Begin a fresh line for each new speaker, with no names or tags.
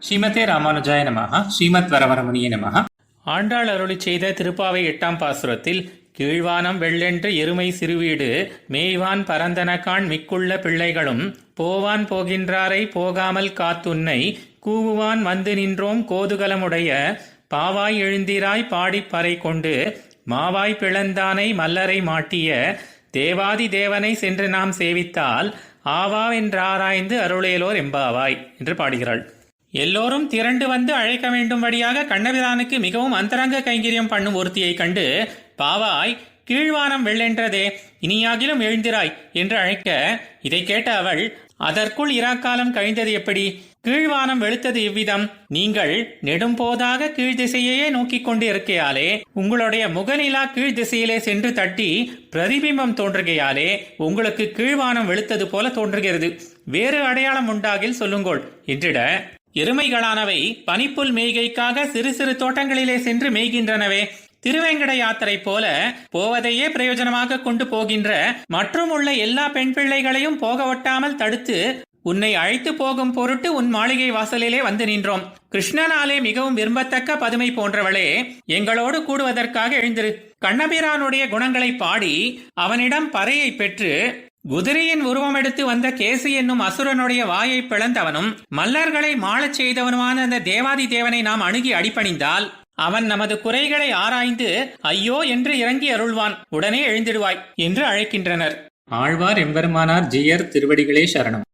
ஸ்ரீமதே ராமானுஜாய நமஹ ஸ்ரீமத் வரவரமணிய நமஹ. ஆண்டாள் அருளி செய்த திருப்பாவை எட்டாம் பாசுரத்தில் கீழ்வானம் வெள்ளென்று எருமை சிறுவீடு மேய்வான் பரந்தனகான் மிக்குள்ள பிள்ளைகளும் போவான் போகின்றாரை போகாமல் காத்துன்னை கூவுவான் வந்து நின்றோம் கோதுகலமுடைய பாவாய் எழுந்திராய் பாடிப் பறை கொண்டு மாவாய் பிளந்தானை மல்லரை மாட்டிய தேவாதி தேவனை சென்று நாம் சேவித்தால் ஆவாவென்றாராய்ந்து அருளேலோர் எம்பாவாய் என்று பாடுகிறாள். எல்லோரும் திரண்டு வந்து அழைக்க வேண்டும்படியாக கண்ணபிரானுக்கு மிகவும் அந்தரங்க கைங்கரியம் பண்ணும் ஒருத்தியைக் கண்டு பாவாய் கீழ்வானம் வெள்ளென்றதே இனியாகிலும் எழுந்திராய் என்று அழைக்க இதை கேட்ட அவள் அதற்குள் இராக்காலம் கழிந்தது எப்படி? கீழ்வானம் வெளுத்தது இவ்விதம் நீங்கள் நெடும்போதாக கீழ் திசையையே நோக்கிக் கொண்டு இருக்கையாலே உங்களுடைய முகநிலா கீழ் திசையிலே சென்று தட்டி பிரதிபிம்பம் தோன்றுகையாலே உங்களுக்கு கீழ்வானம் வெளுத்தது போல தோன்றுகிறது. வேறு அடையாளம் உண்டாகில் சொல்லுங்கோள் என்றிட எருமைகளானவை பனிப்புல் மேய்கைக்காக சிறு சிறு தோட்டங்களிலே சென்று மேய்கின்றனவே. திருவேங்கட யாத்திரை போல போவதையே பிரயோஜனமாக கொண்டு போகின்ற மற்றும் உள்ள எல்லா பெண் பிள்ளைகளையும் போக ஒட்டாமல் தடுத்து உன்னை அழைத்து போகும் பொருட்டு உன் மாளிகை வாசலிலே வந்து நின்றோம். கிருஷ்ணனாலே மிகவும் விரும்பத்தக்க பதுமை போன்றவளே எங்களோடு கூடுவதற்காக எழுந்திரு. கண்ணபிரானுடைய குணங்களை பாடி அவனிடம் பறையை பெற்று குதிரையின் உருவமெடுத்து வந்த கேசி என்னும் அசுரனுடைய வாயை பிளந்தவனும் மல்லர்களை மாளச் செய்தவனுமான அந்த தேவாதி தேவனை நாம் அணுகி அடிபணிந்தால் அவன் நமது குறைகளை ஆராய்ந்து ஐயோ என்று இறங்கி அருள்வான் உடனே எழுந்திடுவாய் என்று அழைக்கின்றனர். ஆழ்வார் எம்பெருமானார் ஜியர் திருவடிகளே சரணம்.